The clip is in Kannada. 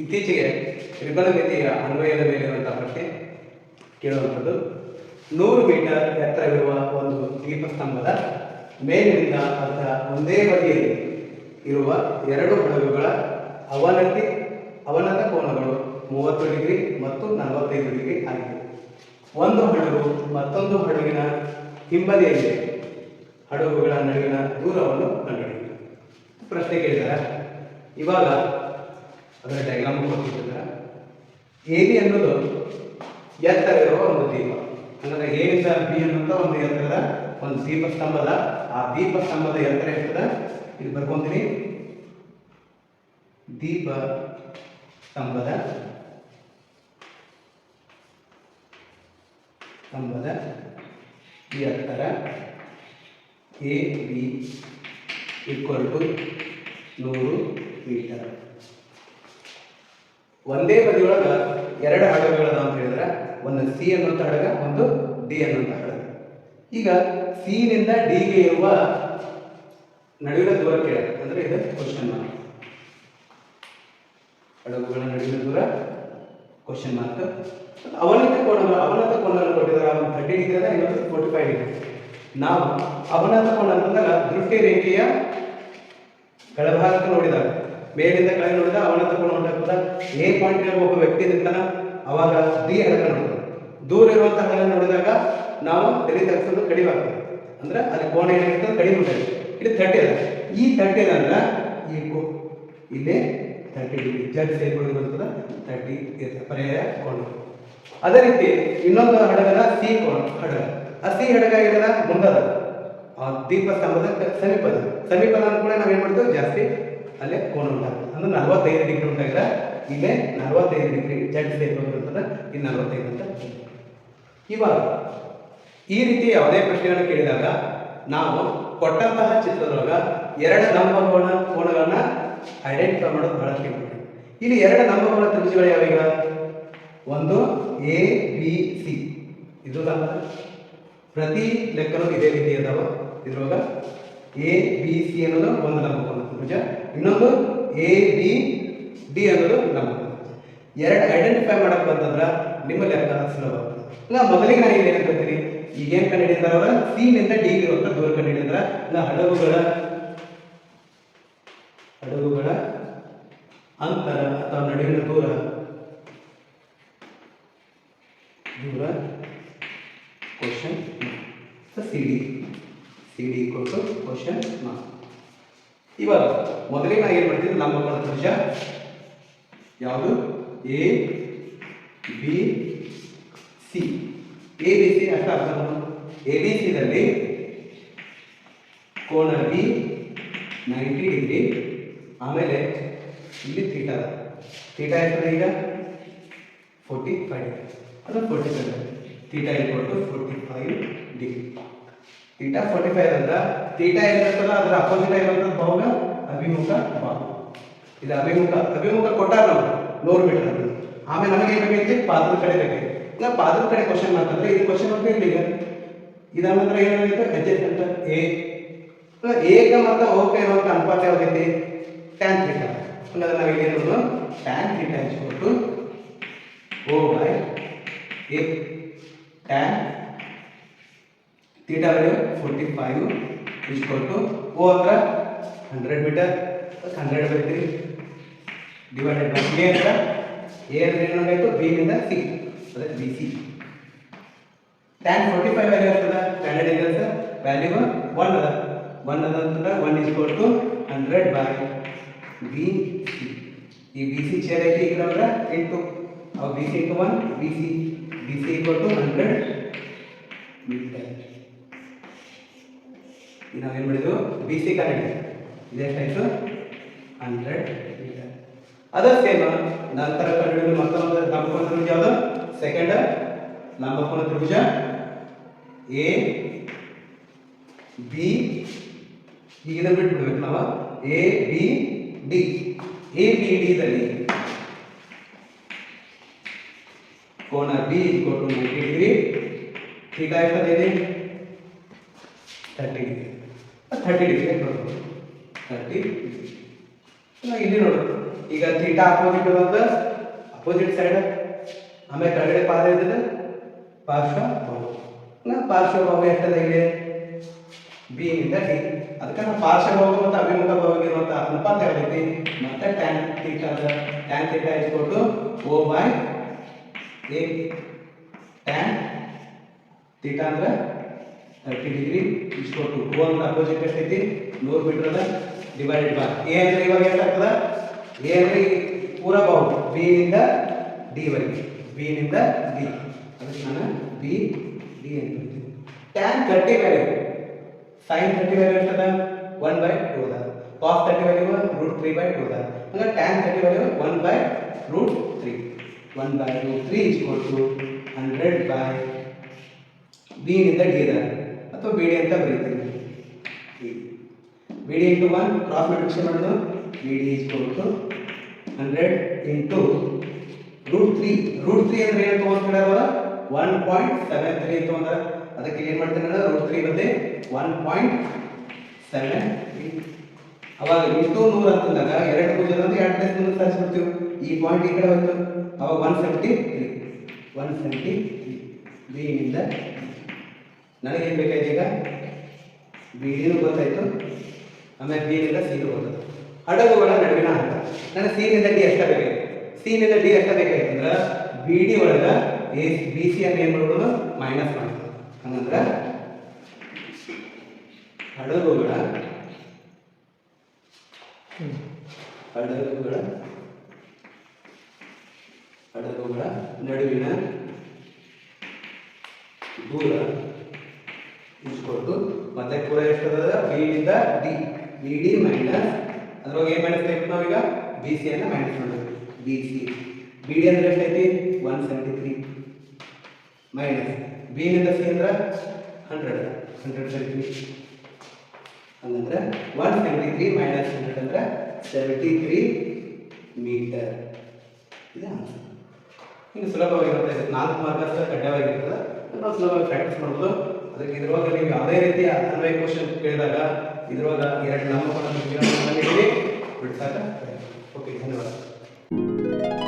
ಇತ್ತೀಚೆಗೆ ತ್ರಿಕೋನಮಿತಿಯ ಅನ್ವಯದ ಮೇಲಿರುವಂತಹ ಪ್ರಶ್ನೆ ಕೇಳುವಂಥದ್ದು. ನೂರು ಮೀಟರ್ ಎತ್ತರವಿರುವ ಒಂದು ದೀಪಸ್ತಂಭದ ಮೇಲಿನಿಂದ ಅದರ ಒಂದೇ ಬದಿಯಲ್ಲಿ ಇರುವ ಎರಡು ಹಡಗುಗಳ ಅವನತಿ, ಅವನತ ಕೋನಗಳು ಮೂವತ್ತು ಡಿಗ್ರಿ ಮತ್ತು ನಲವತ್ತೈದು ಡಿಗ್ರಿ ಆಗಿದೆ. ಒಂದು ಹಡಗು ಮತ್ತೊಂದು ಹಡಗಿನ ಹಿಂಬದಿಯಲ್ಲಿ ಹಡಗುಗಳ ನಡುವಿನ ದೂರವನ್ನು ಕಂಡುಹಿಡಿಯಿರಿ. ಪ್ರಶ್ನೆ ಕೇಳಿದರೆ, ಇವಾಗ ಅದರ ಡೈಗ್ರಾಮ್ ಕೊಟ್ಟಿದ್ದಾರೆ ಎ ಅನ್ನೋದು ಎತ್ತರ ಇರುವ ಒಂದು ದೀಪ. ಅಂದರೆ ಏನಿಂದ ಬಿ ಅನ್ನುವಂಥ ಒಂದು ಎತ್ತರದ ಒಂದು ದೀಪ ಸ್ತಂಭದ ಆ ದೀಪ ಸ್ತಂಭದ ಎತ್ತರ ಇರ್ತದೆ ಇಲ್ಲಿ ಬರ್ಕೊಂತೀನಿ. ದೀಪ ಸ್ತಂಭದ ಸ್ತಂಭದ ಎತ್ತರ ಎ ಬಿ ಈಕ್ವಲ್ ಟು ನೂರು ಮೀಟರ್ ಒಂದೇ ಬದಿಯೊಳಗ ಎರಡು ಹಡಗುಗಳದ ಅಂತ ಹೇಳಿದ್ರೆ, ಒಂದು ಸಿ ಅನ್ನುವಂಥ ಹಡಗ, ಒಂದು ಡಿ ಅನ್ನುವಂಥ ಹಡಗ. ಈಗ ಸಿ ನಿಂದ ಡಿಗೆ ಇರುವ ನಡುವಿನ ದೂರ ಕೇಳ, ಅಂದ್ರೆ ಇದು ಕ್ವಶನ್ ಮಾರ್ಕ್ ಹಡಗುಗಳ ನಡುವಿನ ದೂರ ಕ್ವಶನ್ ಮಾರ್ಕ್ ಅವನತ ಕೋಣ ಅವನತ ಕೋಣವನ್ನು ಕೊಟ್ಟಿದ್ದಾರೆ, ಅವನು ಥರ್ಟಿ ಡಿಗ್ರಿ ಅದ ಇನ್ನೊಂದು ಫೋರ್ಟಿ ಫೈವ್ ಡಿಗ್ರಿ ನಾವು ಅವನತ ಕೋಣ ಅಂತಂದಾಗ ದೃಷ್ಟಿ ರೇಖೆಯ ಕೆಳಭಾಗಕ್ಕೆ ನೋಡಿದಾಗ ಮೇಲಿಂದ ಕೆಳಗೆ ನೋಡಿದ ಅವನತ ಕೋಣ ಕೂಡ ಎ ಪಾಯಿಂಟ್ ಒಬ್ಬ ವ್ಯಕ್ತಿ ನಿಂತಾನ ಅವಾಗ ಡಿ ಹಡಗ ನೋಡ್ತದೆ ದೂರ ಇರುವಂತಹ ಹಡಗ ನೋಡಿದಾಗ ನಾವು ತಲೆ ತಗ್ಸೋದು ಕಡಿಮೆ ಆಗ್ತದೆ. ಅಂದ್ರೆ ಅಲ್ಲಿ ಕೋಣ ಏನಾಗಿರ್ತದೆ ಕಡಿಮೆ ಉಂಟಾಗಿದೆ ಇಲ್ಲಿ ತರ್ಟಿ ಅದ ಈ ತರ್ಟಿ ಅದ ಅಂದ್ರೆ ಈ ಇಲ್ಲಿ ತರ್ಟಿ ಡಿಗ್ರಿ ಜಡ್ ಸೇರ್ಕೊಂಡು ಬರ್ತದೆ ತರ್ಟಿ ಪರ್ಯಾಯ ಕೋಣ ಅದೇ ರೀತಿ ಇನ್ನೊಂದು ಹಡಗದ ಸಿ ಕೋಣ ಹಡಗ. ಆ ಸಿ ಹಡಗ ಏನದ? ಮುಂದದ. ಆ ದೀಪ ಸ್ತಂಭದ ಸಮೀಪದ. ಸಮೀಪದ ಕೂಡ ನಾವೇನ್ ಮಾಡ್ತೇವೆ? ಜಾಸ್ತಿ ಅಲ್ಲೇ ಕೋನ ಉಂಟಾಗುತ್ತೆ ಅಂದ್ರೆ ನಲವತ್ತೈದು ಡಿಗ್ರಿ ಉಂಟಾಗಿದ್ರೆ ಇಲ್ಲೇ ನಲವತ್ತೈದು ಡಿಗ್ರಿ ಜಡ್ ಸೇರ್ಕೊಂಡು ಅಂತಂದ್ರೆ ಇಲ್ಲಿ ನಲವತ್ತೈದು ಅಂತ ಇವಾಗ, ಈ ರೀತಿ ಯಾವುದೇ ಪ್ರಶ್ನೆಗಳನ್ನು ಕೇಳಿದಾಗ, ನಾವು ಕೊಟ್ಟಂತಹ ಚಿತ್ರದೊಳಗ ಎರಡು ಲಂಬ ಕೋಣ ಕೋಣಗಳನ್ನ ಐಡೆಂಟಿಫೈ ಮಾಡೋದು ಇಂಪಾರ್ಟೆಂಟ್ ಇಲ್ಲಿ ಎರಡು ಲಂಬ ಕೋಣ ತ್ರಿಭುಜಗಳು ಯಾವೀಗ ಒಂದು ಎ ಬಿ ಸಿ ಇದು ಲಂಬ ಪ್ರತಿ ಲೆಕ್ಕನೂ ಇದೇ ರೀತಿ ಅದಾವ ಇದ್ರೊಳಗ ಎ ಬಿ ಸಿ ಅನ್ನೋದು ಒಂದು ಲಂಬಕೋನ ತ್ರಿಭುಜ. ಇನ್ನೊಂದು ಎ ಬಿ ಡಿ ಅನ್ನೋದು ನಮ್ಮ. ಎರಡು ಐಡೆಂಟಿಫೈ ಮಾಡಕ್ ಬಂತಂದ್ರ ನಿಮ್ಮ ಲೆಕ್ಕ ಸುಲಭ. ಇಲ್ಲ, ಮೊದಲಿಗೆ ನಾನು ಇಲ್ಲಿ ಹೇಳ್ಕೊತೀನಿ ಈಗೇನು ಕಂಡುಹಿಡಿದಾರ ಅವರ? ಸಿ ನಿಂದ ಡಿ ಇರುವಂತ ದೂರ ಕಂಡುಹಿಡಿದ್ರ ಇಲ್ಲ, ಹಡಗುಗಳ ಹಡಗುಗಳ ಅಂತರ ಅಥವಾ ನಡುವಿನ ದೂರ. ದೂರ question C D C D ಕೊಟ್ಟು ಕ್ವಶನ್ ಮಾರ್ಕ್ ಇವಾಗ ಮೊದಲೇ ನಾನು ಏನು ಮಾಡ್ತೀನಿ ನಮ್ಮ ತ್ರಿಭುಜ ಯಾವುದು? A B C A B C ಅಷ್ಟ ಅರ್ಥ ಎ ಬಿ ಸಿದಲ್ಲಿ ಕೋನ ಬಿ ನೈಂಟಿ ಡಿಗ್ರಿ ಆಮೇಲೆ ಇಲ್ಲಿ ಥೀಟಾ ಥೀಟಾ ಎಷ್ಟದ ಈಗ? ಫೋರ್ಟಿ ಫೈವ್ ಅದು forty seven theta to forty five degree theta forty five ಅಂದ್ರೆ ಥೀಟಾ ಏನಿರ್ತಲ್ಲ ಅದರ ಅಪೋಸಿಟ್ ಆಗಿರುವಂಥದ್ದು ಭಾಗ ಅಭಿಮುಖ ಭಾಗ ಇದು ಅಭಿಮುಖ ಅಭಿಮುಖ ಕೊಟ್ಟಾರ ನಾವು ನೂರು ಮೀಟರ್ ಅಂತ ಆಮೇಲೆ ನಮಗೆ ಏನು ಬೇಕೈತಿ ಪಾತ್ರದ ಕಡೆ ಬೇಕೈತಿ ಇಲ್ಲ ಪಾತ್ರದ ಕಡೆ ಕ್ವಶನ್ ಮಾಡ್ತಂದ್ರೆ ಇದು ಕ್ವಶನ್ ಅಂತ ಇರಲಿಲ್ಲ ಇದ ನಂತರ ಏನಾಗಿತ್ತು ಅಡ್ಜಸ್ಟ್ಮೆಂಟ್ ಎ ಏಕ ಮತ್ತು ಓಕೆ ಇರುವಂಥ ಅನುಪಾತ ಯಾವ್ದೈತಿ ಟ್ಯಾನ್ ಥೀಟಾ ಹಂಗಾದ್ರೆ ನಾವು ಇಲ್ಲಿ ಏನು tan theta ಇಸ್ಕೊಟ್ಟು O by A tan theta value forty five ಇಸ್ಕೊಟ್ಟು O ಅಂದ್ರೆ ಹಂಡ್ರೆಡ್ ಮೀಟರ್ ಹಂಡ್ರೆಡ್ ಬರ್ತೀವಿ ಡಿವೈಡೆಡ್ ಬೈ ಎ ಅಂತ ಎ ಅಂದ್ರೆ ಏನಾಗಾಯ್ತು ಬಿ ನಿಂದ ಸಿ ಅದೇ B C tan forty five value ಆಗ್ತದ ಸ್ಟ್ಯಾಂಡರ್ಡ್ ಏರಿಯಲ್ಸ್ ವ್ಯಾಲ್ಯೂ ಒನ್ ಅದ ಒನ್ ಅದ ಅಂತಂದ್ರೆ one is to hundred by B C ಈ ಬಿ ಸಿ ಚೇರ್ ಐತಿ ಈಗ ಅಂದ್ರೆ ಇಂಟು ಅವು B C into one B C B C equal to hundred metre ಈಗ ನಾವೇನು ಮಾಡಿದ್ವು? ಬಿ ಸಿ ಕರೆಕ್ಟ್ ಇದೆಷ್ಟಾಯಿತು ಹಂಡ್ರೆಡ್ ಮೀಟರ್. ಸೇಮ್ ನಂತರ ಕಂಡುಹಿಡಿದು ಮತ್ತೊಂದು ಲಂಬಕೋನ ತ್ರಿಭುಜ ಯಾವುದು? ಸೆಕೆಂಡ್ ಲಂಬಕೋನ ತ್ರಿಭುಜ ಎ ಬಿ ಈಗ ಇದನ್ನು ಬಿಟ್ಬಿಡ್ಬೇಕು ನಾವು. A B D A B ಡಿದಲ್ಲಿ ಕೋನ ಬಿ ಕೊಟ್ಟು ನೈಂಟಿ ಡಿಗ್ರಿ ಥೀಟಾ ಎಷ್ಟದಿದೆ ತರ್ಟಿ ಡಿಗ್ರಿ ತರ್ಟಿ ಡಿಗ್ರಿ ಇವಾಗ ಇಲ್ಲಿ ನೋಡು. ಈಗ ಥೀಟಾ ಅಪೋಸಿಟ್ ಬಂದ ಅಪೋಸಿಟ್ ಸೈಡ್ ಆಮೇಲೆ ಕೆಳಗಡೆ ಪಾದ ಇದ್ದದ ಪಾರ್ಶ್ವ ಬಾಹು. ಪಾರ್ಶ್ವ ಬಾಹು ಎಷ್ಟದ ಇಲ್ಲಿ? ಬಿ ಇಂದ ಡಿ ಅದಕ್ಕೆ ನಾವು ಪಾರ್ಶ್ವ ಬಾಹು ಮತ್ತು ಅಭಿಮುಖ ಬಾಹುಗೆ ಇರುವಂತ ಅನುಪಾತ ಯಾವ್ದೈತಿ ಮತ್ತೆ ಟ್ಯಾನ್ ಥೀಟಾ ಅದ. Tan theta ಇಸ್ಕೊಟ್ಟು O by A tan theta ಅಂದ್ರೆ ತರ್ಟಿ ಡಿಗ್ರಿ ಇಷ್ಟು ಟು ಅಂದ್ರೆ ಅಪೋಸಿಟ್ ಎಷ್ಟೈತಿ ನೂರು ಮೀಟರ್ ಅದ ಡಿವೈಡೆಡ್ ಬೈ ಎ ಅಂದ್ರೆ ಇವಾಗ ಎಷ್ಟಾಗ್ತದ ಎ ಅಂದ್ರೆ ಪೂರ ಬಾವು ಬಿ ನಿಂದ ಡಿ ವರೆಗೆ. ಬಿ ನಿಂದ ಡಿ ಅದಕ್ಕೆ ನಾನು ಬಿ ಡಿ ಅಂತ tan thirty value sine thirty value ಎಷ್ಟದ one by two ಅದ. Cos thirty value root three by two ಅದ. ಹಂಗೆ tan thirty value one by root three one by root three is hundred by B ನಿಂದ ಡಿ ಅದ ಅಥವಾ ಬಿ ಡಿ ಅಂತ ಬರೀತೀನಿ B D into one cross multiplication ಮಾಡೋದು B D is to hundred into root three root three ಅಂದ್ರೆ ಏನು ತೊಗೊಂಡ್ಬಿಡೋದ ಒನ್ ಪಾಯಿಂಟ್ ಸೆವೆನ್ ತ್ರೀ ತೊಗೊಂಡ್ರೆ ಅದಕ್ಕೆ ಏನು ಮಾಡ್ತೀನಿ ಅಂದ್ರೆ ರೂಟ್ ತ್ರೀ ಬದಲಿ ಒನ್ ಪಾಯಿಂಟ್ ಸೆವೆನ್ ಅವಾಗ ಇಂಟು ನೂರು ಅಂತಂದಾಗ ಎರಡು ಪೂಜೆ ಅಂದ್ರೆ ಎರಡು ಪ್ಲೇಸ್ ಮುಂದೆ ತರಿಸ್ಬಿಡ್ತೀವಿ ಈ ಪಾಯಿಂಟ್ ಈ ಕಡೆ ಹೋಯ್ತು. ಅವಾಗ one seventy three one seventy three B ನಿಂದ ನನಗೇನು ಬೇಕಾಯ್ತು ಈಗ? ಬಿ ಡಿನೂ ಗೊತ್ತಾಯ್ತು, ಆಮೇಲೆ ಬಿ ನಿಂದ ಸಿನೂ ಗೊತ್ತಾಯ್ತು. ಹಡಗುಗಳ ನಡುವಿನ ಅಂತ ನನಗೆ ಸಿ ನಿಂದ ಡಿ ಎಷ್ಟ ಬೇಕಾಯ್ತು? ಸಿ ನಿಂದ ಡಿ ಎಷ್ಟ ಬೇಕಾಯ್ತು ಅಂದ್ರೆ ಬಿ ಡಿ ಒಳಗೆ ಎ, ಬಿ, ಸಿ ಅನ್ನು ಏನು ಮಾಡ್ಬೋದು ಮೈನಸ್ ಮಾಡ್ಬೋದು ಹಂಗಂದ್ರೆ ಹಡಗುಗಳ ಹಡಗುಗಳ ಹಡಗುಗಳ ನಡುವಿನ ದೂರ ಇಸ್ಕೊಟ್ಟು ಮತ್ತೆ ಪೂರ ಎಷ್ಟದ ಬಿ ಇಂದ ಡಿ ಬಿ ಡಿ ಮೈನಸ್ ಅದ್ರೊಳಗೆ ಏನು ಮಾಡಿಸ್ಬೇಕು ನಾವೀಗ ಬಿ ಸಿ ಅನ್ನ ಮೈನಸ್ ಮಾಡಬೇಕು. ಬಿ ಸಿ ಬಿ ಡಿ ಅಂದ್ರೆ ಎಷ್ಟೈತಿ one seventy three minus B ನಿಂದ ಸಿ ಅಂದ್ರೆ ಹಂಡ್ರೆಡ್ ಹಂಡ್ರೆಡ್ ಸೆವೆಂಟಿ ಹಂಗಂದ್ರೆ one seventy three minus hundred ಅಂದ್ರೆ ಸೆವೆಂಟಿ ತ್ರೀ ಮೀಟರ್ ಇದು ಆನ್ಸರ್ ಇನ್ನು ಸುಲಭವಾಗಿರುತ್ತೆ. ಇದು ನಾಲ್ಕು ಮಾರ್ಕಸ್ ಕಡ್ಡಾಯವಾಗಿರ್ತದೆ. ನಾವು ಸುಲಭವಾಗಿ ಪ್ರಾಕ್ಟೀಸ್ ಮಾಡ್ಬೋದು. ಅದಕ್ಕೆ ಇದ್ರೊಳಗೆ ನೀವು ಯಾವುದೇ ರೀತಿಯ ಅನ್ವಯ ಕ್ವಶನ್ ಕೇಳಿದಾಗ ಇದ್ರೊಳಗೆ ಎರಡು ನಾಮಪದ ಬಿಡ್ಸಾಕ ಓಕೆ ಧನ್ಯವಾದ.